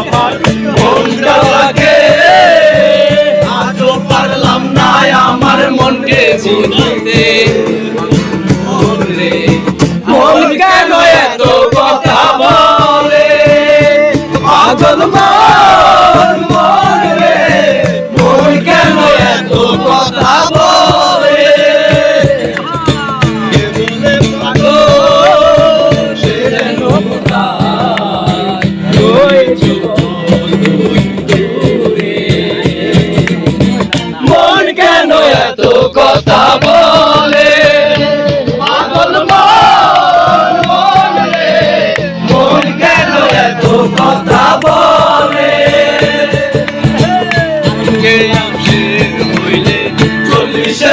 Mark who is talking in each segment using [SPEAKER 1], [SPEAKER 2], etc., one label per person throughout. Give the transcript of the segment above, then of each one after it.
[SPEAKER 1] আমার আজও না আমার মনকে বুঝতে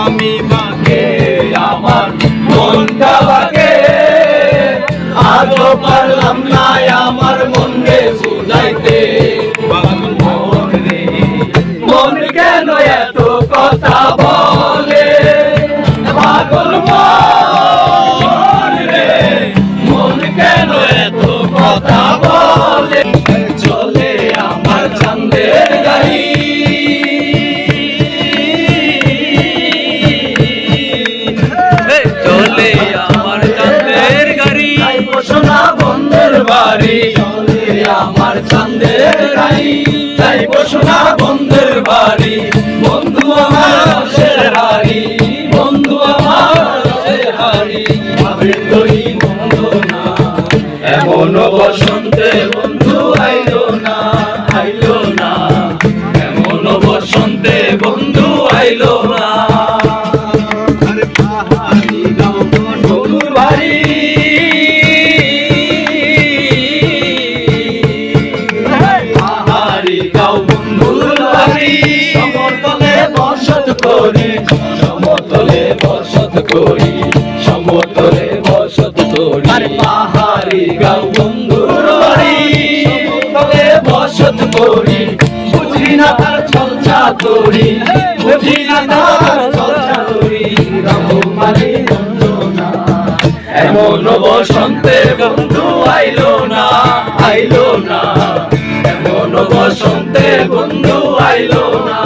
[SPEAKER 1] আমি মাকে, আমার মনটা বাকে। আজও পারলাম না আমার মনকে বুঝাইতে। মন রে মন কেন এত কথা বলে? পাগল মন রে, মন কেন এত কথা বাড়ি আমার চান্দের রাই। তাই সোনা বন্ধের বাড়ি। বন্ধু আমার হারি বন্ধু আমার হারি ভাবে তৈরি বন্ধ না এমন বসন্তে বসত করি, সমতলে বসত করি, সমতলে বসত করি। আরে পাহাড়ি গাঁও বন্ধুর সমতলে বসত করি। বুঝি না তার ছলচা করি বুঝি না তার ছলচা করি রহমানি এমন বসন্তে বন্ধু আইলো না আইলো না। এমন বসন্তে বন্ধু আইলো না।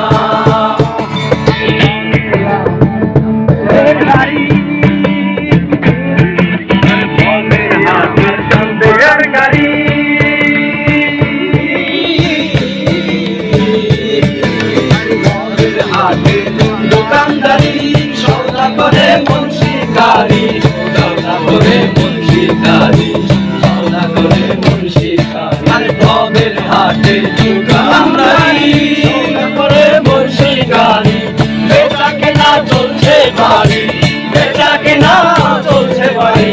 [SPEAKER 1] দোকানদারি সৌদা করে মুন্সিকারি সৌদা করে মুন্সিকারি সৌদা করে আরে সৌদা করে চলছে বাড়ি, বেচা কেনা চলছে বাড়ি।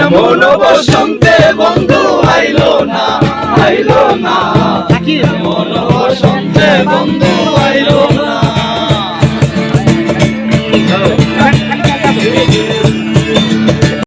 [SPEAKER 1] এমন বসন্তে বন্ধু আইলো না আইলো না। এমন বসন্তে বন্ধু